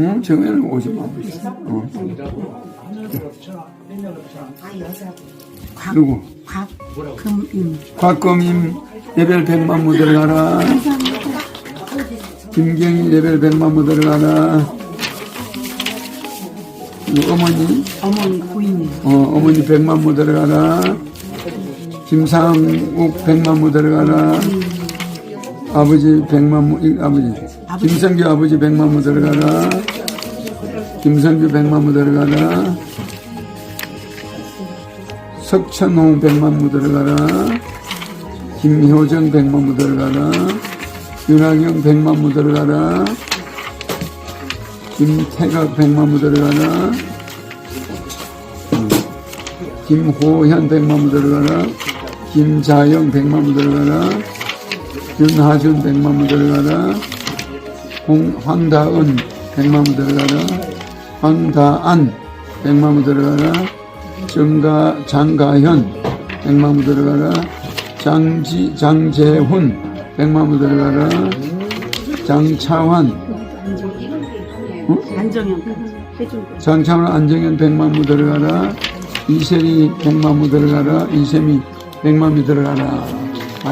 응? 50만 원 있어. 어. 누구? 곽금임 곽금임 레벨 100만 무 들어가라. 김경희 레벨 100만 무 들어가라. 그리고 어머니, 어머니 고인님 어, 어머니 100만 무 들어가라. 김상욱 100만 무 들어가라. 아버지 100만 무, 이, 아버지. 김성규 아버지 100만 무 들어가라. 김성규 100만 무 들어가라. 석천홍 100만 무 들어가라. 김효정 100만 무 들어가라. 윤하경 100만 무 들어가라. 김태각 100만 무 들어가라. 음. 김호현 100만 무 들어가라. 김자영 100만 무 들어가라. 윤하준 100만 무 들어가라. 홍, 황다은 100만 무 들어가라. 황다안 100만 무 들어가라. 정가, 장가현 100만 무 들어가라. 장지, 장재훈 100만 무 들어가라. 장차환 안정현 장차환 안정현 100만 무 들어가라. 이세리 100만 무 들어가라. 이세미 100만 무 들어가라.